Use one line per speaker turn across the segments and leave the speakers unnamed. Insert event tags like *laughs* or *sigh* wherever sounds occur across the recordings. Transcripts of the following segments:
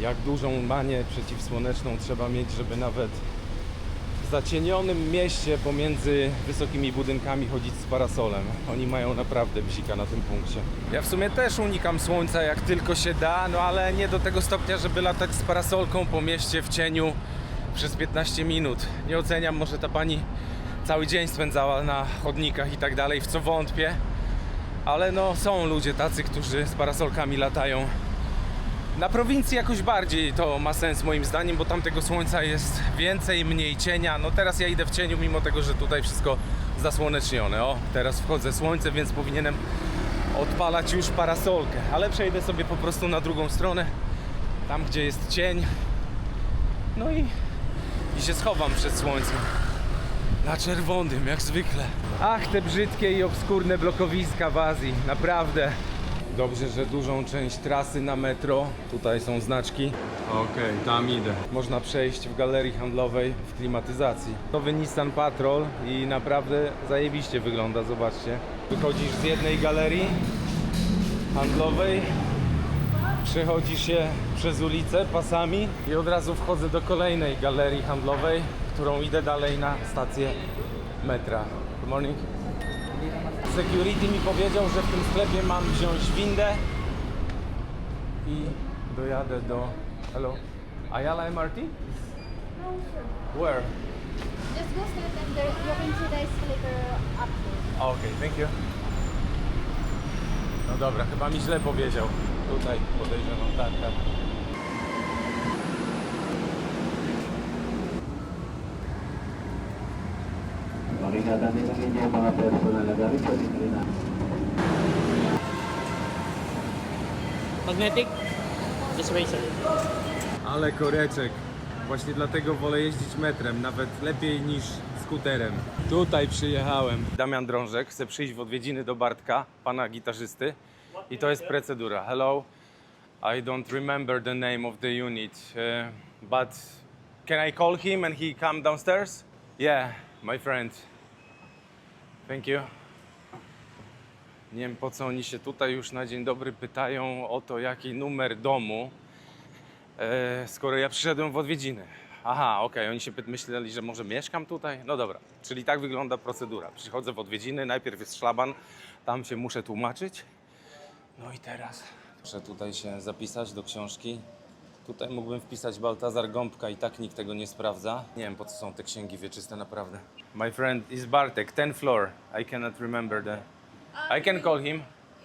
jak dużą manię przeciwsłoneczną trzeba mieć, żeby nawet w zacienionym mieście pomiędzy wysokimi budynkami chodzić z parasolem. Oni mają naprawdę bzika na tym punkcie. Ja w sumie też unikam słońca jak tylko się da, no ale nie do tego stopnia, żeby latać z parasolką po mieście w cieniu przez 15 minut. Nie oceniam, może ta pani cały dzień spędzała na chodnikach i tak dalej, w co wątpię. Ale no są ludzie tacy, którzy z parasolkami latają. Na prowincji jakoś bardziej to ma sens moim zdaniem, bo tam tego słońca jest więcej, mniej cienia. No teraz ja idę w cieniu, mimo tego, że tutaj wszystko zasłonecznione. O, teraz wchodzę słońce, więc powinienem odpalać już parasolkę. Ale przejdę sobie po prostu na drugą stronę, tam gdzie jest cień. No i, i się schowam przed słońcem. Na czerwonym, jak zwykle. Ach, te brzydkie i obskurne blokowiska w Azji, naprawdę. Dobrze, że dużą część trasy na metro, tutaj są znaczki. Okej, tam idę. Można przejść w galerii handlowej w klimatyzacji. Nowy Nissan Patrol i naprawdę zajebiście wygląda, zobaczcie. Wychodzisz z jednej galerii handlowej, przechodzisz się przez ulicę pasami i od razu wchodzę do kolejnej galerii handlowej, którą idę dalej na stację metra. Good morning. Security mi powiedział, że w tym sklepie mam wziąć windę i dojadę do... Hello? Ayala MRT? Where?
Just go straight and there, you can see the escalator up there.
Okej, thank you. No dobra, chyba mi źle powiedział. Tutaj podejrzewam, tak, tak.
Din ang inyong mga personal na gamit sa disiplina.
Magnetic? This way, sir.
Ale koreczek. Właśnie dlatego wolę jeździć metrem, nawet lepiej niż skuterem. Tutaj przyjechałem. Damian Drążek chce przyjść w odwiedziny do Bartka, pana gitarzysty. I to jest procedura. Hello, I don't remember the name of the unit, uh, but can I call him and he come downstairs? Yeah, my friend. Thank you. Nie wiem po co oni się tutaj już na dzień dobry pytają o to, jaki numer domu, e, skoro ja przyszedłem w odwiedziny. Aha, okej, oni się myśleli, że może mieszkam tutaj? No dobra, czyli tak wygląda procedura. Przychodzę w odwiedziny, najpierw jest szlaban, tam się muszę tłumaczyć. No i teraz muszę tutaj się zapisać do książki. Tutaj mógłbym wpisać Baltazar Gąbka i tak nikt tego nie sprawdza. Nie wiem po co są te księgi wieczyste naprawdę. My friend is Bartek, 10 floor. I cannot remember the... I can call him.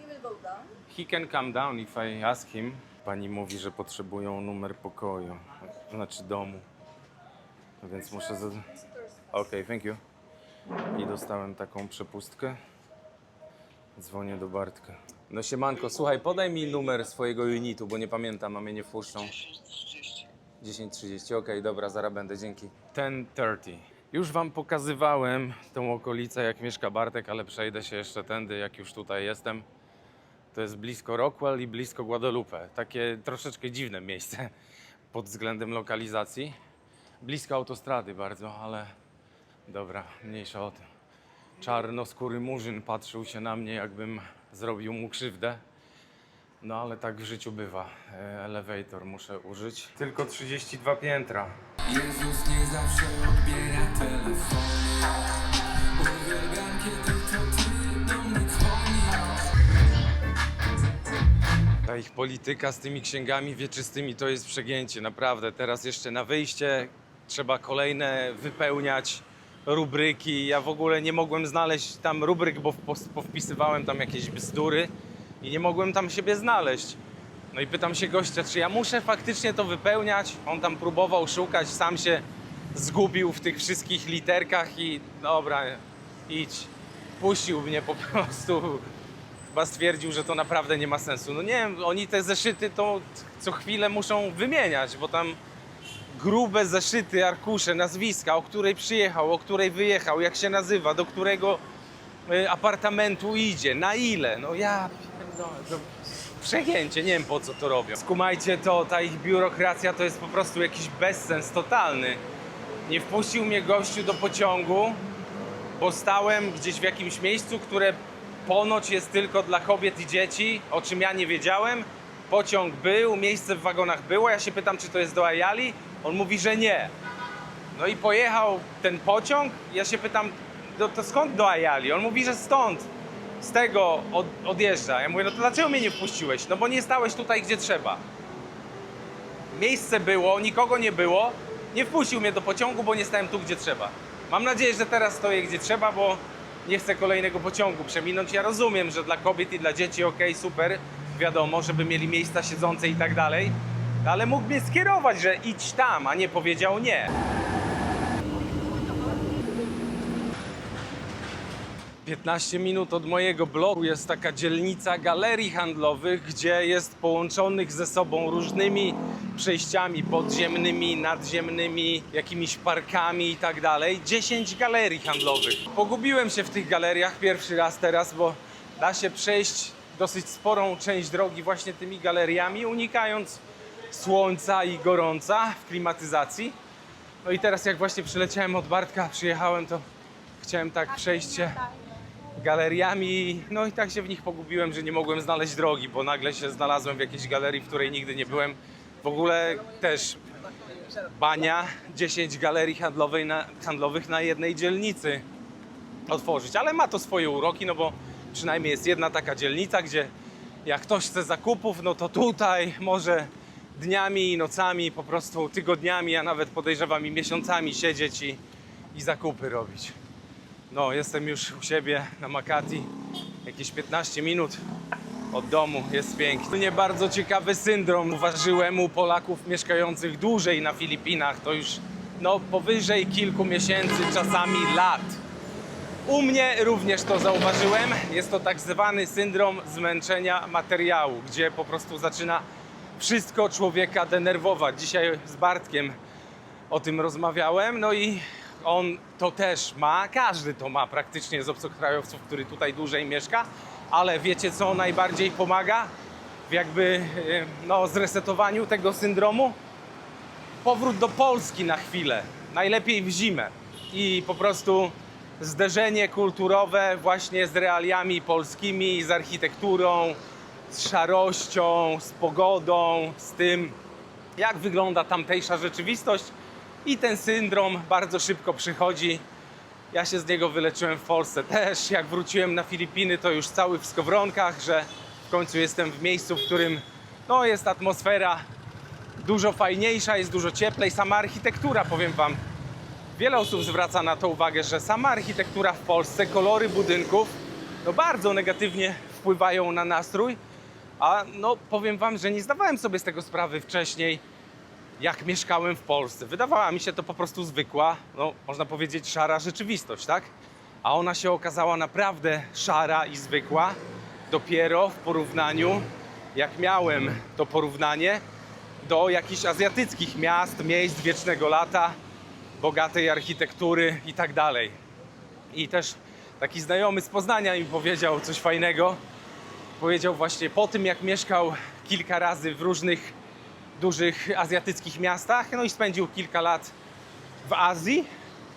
Will go down.
He can come down if I ask him. Pani mówi, że potrzebują numer pokoju, znaczy domu. Więc muszę. Za... Okej, thank you. I dostałem taką przepustkę. Dzwonię do Bartka. No siemanko, słuchaj, podaj mi numer swojego unitu, bo nie pamiętam, a mnie nie wpuszczą. 10.30, okej, dobra, zaraz będę, dzięki. 10.30. Już Wam pokazywałem tą okolicę, jak mieszka Bartek, ale przejdę się jeszcze tędy, jak już tutaj jestem. To jest blisko Rockwell i blisko Guadalupe. Takie troszeczkę dziwne miejsce *laughs* pod względem lokalizacji. Blisko autostrady bardzo, ale dobra, mniejsza o tym. Czarnoskóry murzyn patrzył się na mnie, jakbym zrobił mu krzywdę. No ale tak w życiu bywa. E, Elevator muszę użyć. Tylko 32 piętra.
Jezus nie zawsze odbiera telefony Uwielbiam kiedy to ty do mnie dzwonisz
Ta ich polityka z tymi księgami wieczystymi to jest przegięcie, naprawdę. Teraz jeszcze na wyjście trzeba kolejne wypełniać rubryki. Ja w ogóle nie mogłem znaleźć tam rubryk, bo powpisywałem tam jakieś bzdury i nie mogłem tam siebie znaleźć. No i pytam się gościa, czy ja muszę faktycznie to wypełniać? On tam próbował szukać, sam się zgubił w tych wszystkich literkach i dobra, idź. Puścił mnie po *laughs* prostu chyba stwierdził, że to naprawdę nie ma sensu. No nie wiem, oni te zeszyty to co chwilę muszą wymieniać, bo tam grube zeszyty, arkusze, nazwiska, o której przyjechał, o której wyjechał, jak się nazywa, do którego y, apartamentu idzie, na ile. No ja pierdolę, przegięcie, nie wiem po co to robią. Skumajcie to, ta ich biurokracja to jest po prostu jakiś bezsens totalny. Nie wpuścił mnie gościu do pociągu, bo stałem gdzieś w jakimś miejscu, które ponoć jest tylko dla kobiet i dzieci, o czym ja nie wiedziałem. pociąg był, miejsce w wagonach było. Ja się pytam, czy to jest do Ayali. On mówi, że nie. No i pojechał ten pociąg. Ja się pytam, no to skąd do Ayali? On mówi, że stąd, z tego od, odjeżdża. Ja mówię, no to dlaczego mnie nie wpuściłeś? No bo nie stałeś tutaj, gdzie trzeba. Miejsce było, nikogo nie było. Nie wpuścił mnie do pociągu, bo nie stałem tu, gdzie trzeba. Mam nadzieję, że teraz stoję, gdzie trzeba, bo nie chcę kolejnego pociągu przeminąć. Ja rozumiem, że dla kobiet i dla dzieci okej, super, wiadomo, żeby mieli miejsca siedzące i tak dalej. Ale mógł mnie skierować, że idź tam, a nie powiedział nie. 15 minut od mojego bloku jest taka dzielnica galerii handlowych, gdzie jest połączonych ze sobą różnymi przejściami podziemnymi, nadziemnymi, jakimiś parkami i tak dalej. 10 galerii handlowych. Pogubiłem się w tych galeriach pierwszy raz teraz, bo da się przejść dosyć sporą część drogi właśnie tymi galeriami, unikając słońca i gorąca w klimatyzacji. No i teraz jak właśnie przyleciałem od Bartka, przyjechałem, to chciałem tak przejść się galeriami, no i tak się w nich pogubiłem, że nie mogłem znaleźć drogi, bo nagle się znalazłem w jakiejś galerii, w której nigdy nie byłem. W ogóle też bania 10 galerii na, handlowych na jednej dzielnicy otworzyć, ale ma to swoje uroki, no bo przynajmniej jest jedna taka dzielnica, gdzie jak ktoś chce zakupów, no to tutaj może dniami nocami, po prostu tygodniami, a nawet podejrzewam i miesiącami siedzieć i, i zakupy robić. No, jestem już u siebie na Makati. Jakieś 15 minut od domu. Jest pięknie. Nie bardzo ciekawy syndrom uważyłem u Polaków mieszkających dłużej na Filipinach. To już no, powyżej kilku miesięcy, czasami lat. U mnie również to zauważyłem. Jest to tak zwany syndrom zmęczenia materiału, gdzie po prostu zaczyna wszystko człowieka denerwować. Dzisiaj z Bartkiem o tym rozmawiałem, no i on to też ma, każdy to ma praktycznie z obcokrajowców, który tutaj dłużej mieszka, ale wiecie co najbardziej pomaga w jakby no, zresetowaniu tego syndromu? Powrót do Polski na chwilę, najlepiej w zimę i po prostu zderzenie kulturowe właśnie z realiami polskimi, z architekturą, z szarością, z pogodą, z tym, jak wygląda tamtejsza rzeczywistość i ten syndrom bardzo szybko przychodzi. Ja się z niego wyleczyłem w Polsce też. Jak wróciłem na Filipiny, to już cały w skowronkach, że w końcu jestem w miejscu, w którym no, jest atmosfera dużo fajniejsza, jest dużo cieplej. Sama architektura, powiem Wam, wiele osób zwraca na to uwagę, że sama architektura w Polsce, kolory budynków, no bardzo negatywnie wpływają na nastrój. A no powiem Wam, że nie zdawałem sobie z tego sprawy wcześniej, jak mieszkałem w Polsce. Wydawała mi się to po prostu zwykła, no można powiedzieć szara rzeczywistość, tak? A ona się okazała naprawdę szara i zwykła dopiero w porównaniu, jak miałem to porównanie do jakichś azjatyckich miast, miejsc wiecznego lata, bogatej architektury i tak dalej. I też taki znajomy z Poznania mi powiedział coś fajnego. Powiedział właśnie po tym, jak mieszkał kilka razy w różnych dużych azjatyckich miastach, no i spędził kilka lat w Azji.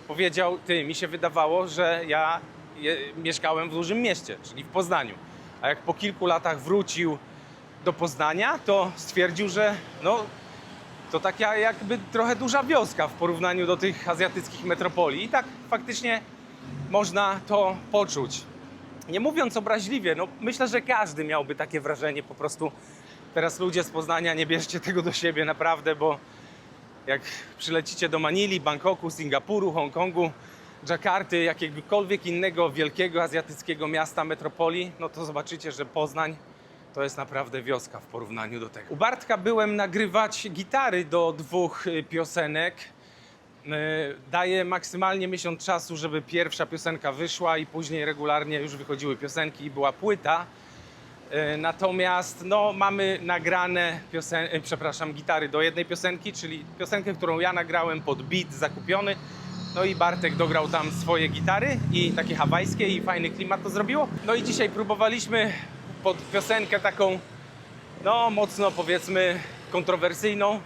Powiedział, ty, mi się wydawało, że ja je, mieszkałem w dużym mieście, czyli w Poznaniu. A jak po kilku latach wrócił do Poznania, to stwierdził, że no, to taka jakby trochę duża wioska w porównaniu do tych azjatyckich metropolii. I tak faktycznie można to poczuć. Nie mówiąc obraźliwie, no myślę, że każdy miałby takie wrażenie po prostu. Teraz ludzie z Poznania, nie bierzcie tego do siebie naprawdę, bo jak przylecicie do Manili, Bangkoku, Singapuru, Hongkongu, Dżakarty, jakiegokolwiek innego wielkiego azjatyckiego miasta, metropolii, no to zobaczycie, że Poznań to jest naprawdę wioska w porównaniu do tego. U Bartka byłem nagrywać gitary do dwóch y, piosenek. Y, Daję maksymalnie miesiąc czasu, żeby pierwsza piosenka wyszła i później regularnie już wychodziły piosenki i była płyta. Y, Natomiast no, mamy nagrane piosen- y, przepraszam, gitary do jednej piosenki, czyli piosenkę, którą ja nagrałem pod beat zakupiony. No i Bartek dograł tam swoje gitary i takie hawajskie i fajny klimat to zrobiło. No i dzisiaj próbowaliśmy pod piosenkę taką, no mocno powiedzmy kontrowersyjną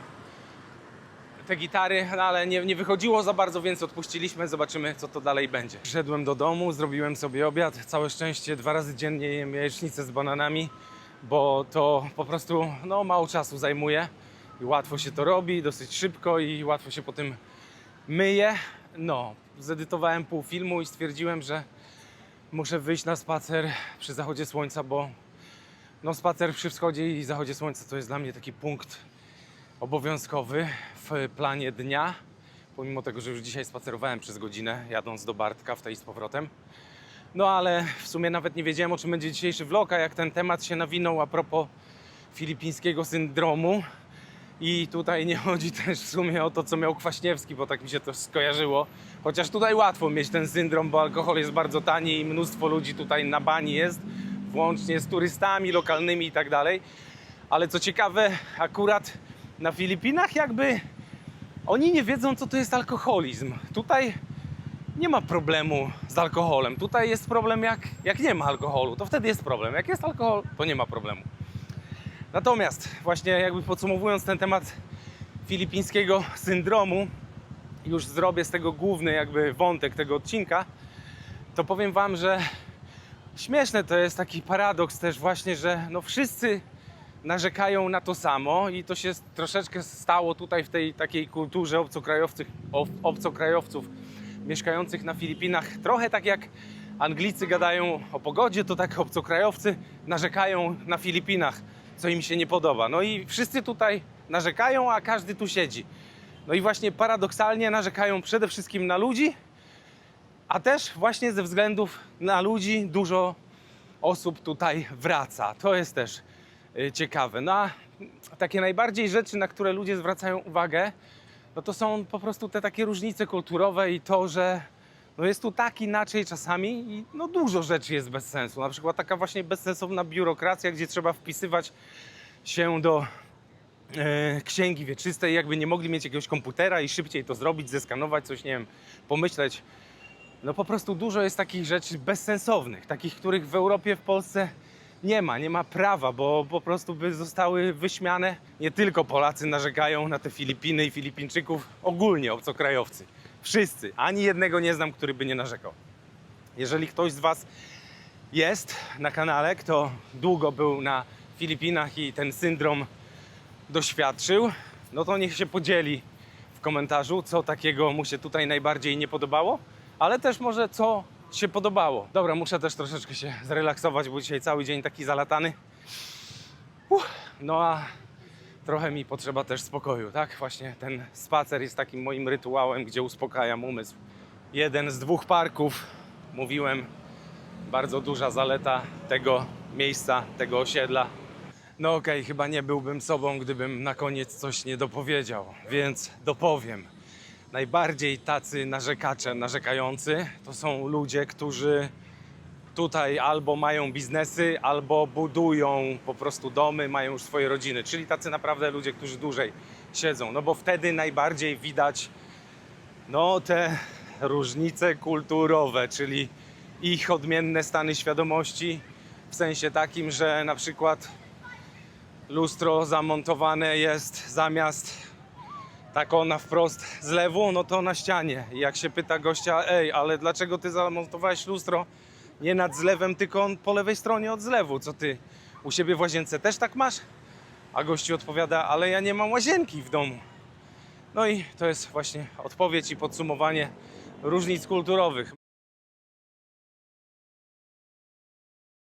te gitary, no, ale nie, nie wychodziło za bardzo, więc odpuściliśmy. Zobaczymy, co to dalej będzie. Przyszedłem do domu, zrobiłem sobie obiad. Całe szczęście dwa razy dziennie jem jajecznicę z bananami, bo to po prostu no, mało czasu zajmuje i łatwo się to robi, dosyć szybko i łatwo się po tym myje. No, zedytowałem pół filmu i stwierdziłem, że muszę wyjść na spacer przy zachodzie słońca, bo no, spacer przy wschodzie i zachodzie słońca to jest dla mnie taki punkt obowiązkowy w planie dnia. Pomimo tego, że już dzisiaj spacerowałem przez godzinę, jadąc do Bartka w tej z powrotem. No ale w sumie nawet nie wiedziałem, o czym będzie dzisiejszy vlog, a jak ten temat się nawinął a propos filipińskiego syndromu. I tutaj nie chodzi *laughs* też w sumie o to, co miał Kwaśniewski, bo tak mi się to skojarzyło. Chociaż tutaj łatwo mieć ten syndrom, bo alkohol jest bardzo tani i mnóstwo ludzi tutaj na bani jest, włącznie z turystami lokalnymi i tak dalej. Ale co ciekawe, akurat na Filipinach jakby oni nie wiedzą, co to jest alkoholizm. Tutaj nie ma problemu z alkoholem. Tutaj jest problem, jak, jak nie ma alkoholu, to wtedy jest problem. Jak jest alkohol, to nie ma problemu. Natomiast, właśnie jakby podsumowując ten temat filipińskiego syndromu, już zrobię z tego główny jakby wątek tego odcinka, to powiem Wam, że śmieszne to jest taki paradoks też właśnie, że no wszyscy narzekają na to samo i to się troszeczkę stało tutaj w tej takiej kulturze obcokrajowców, ob- obcokrajowców mieszkających na Filipinach. Trochę tak jak Anglicy gadają o pogodzie, to tak obcokrajowcy narzekają na Filipinach, co im się nie podoba. No i wszyscy tutaj narzekają, a każdy tu siedzi. No i właśnie paradoksalnie narzekają przede wszystkim na ludzi, a też właśnie ze względów na ludzi dużo osób tutaj wraca. To jest też ciekawe. No a takie najbardziej rzeczy, na które ludzie zwracają uwagę, no to są po prostu te takie różnice kulturowe i to, że no jest tu tak inaczej czasami i no dużo rzeczy jest bez sensu. Na przykład taka właśnie bezsensowna biurokracja, gdzie trzeba wpisywać się do e, księgi wieczystej, jakby nie mogli mieć jakiegoś komputera i szybciej to zrobić, zeskanować coś, nie wiem, pomyśleć. No po prostu dużo jest takich rzeczy bezsensownych, takich, których w Europie, w Polsce nie ma, nie ma prawa, bo po prostu by zostały wyśmiane. Nie tylko Polacy narzekają na te Filipiny i Filipińczyków, ogólnie obcokrajowcy. Wszyscy, ani jednego nie znam, który by nie narzekał. Jeżeli ktoś z Was jest na kanale, kto długo był na Filipinach i ten syndrom doświadczył, no to niech się podzieli w komentarzu, co takiego mu się tutaj najbardziej nie podobało, ale też może co się podobało. Dobra, muszę też troszeczkę się zrelaksować, bo dzisiaj cały dzień taki zalatany. Uff, no a trochę mi potrzeba też spokoju, tak? Właśnie ten spacer jest takim moim rytuałem, gdzie uspokajam umysł. Jeden z dwóch parków, mówiłem, bardzo duża zaleta tego miejsca, tego osiedla. No okej, chyba nie byłbym sobą, gdybym na koniec coś nie dopowiedział, więc dopowiem. Najbardziej tacy narzekacze, narzekający to są ludzie, którzy tutaj albo mają biznesy, albo budują po prostu domy, mają już swoje rodziny, czyli tacy naprawdę ludzie, którzy dłużej siedzą, no bo wtedy najbardziej widać no te różnice kulturowe, czyli ich odmienne stany świadomości w sensie takim, że na przykład lustro zamontowane jest zamiast tak ona wprost z lewu, no to na ścianie. I jak się pyta gościa, ej, ale dlaczego ty zamontowałeś lustro nie nad zlewem, tylko po lewej stronie od zlewu? Co ty u siebie w łazience też tak masz? A gościu odpowiada, ale ja nie mam łazienki w domu. No i to jest właśnie odpowiedź i podsumowanie różnic kulturowych.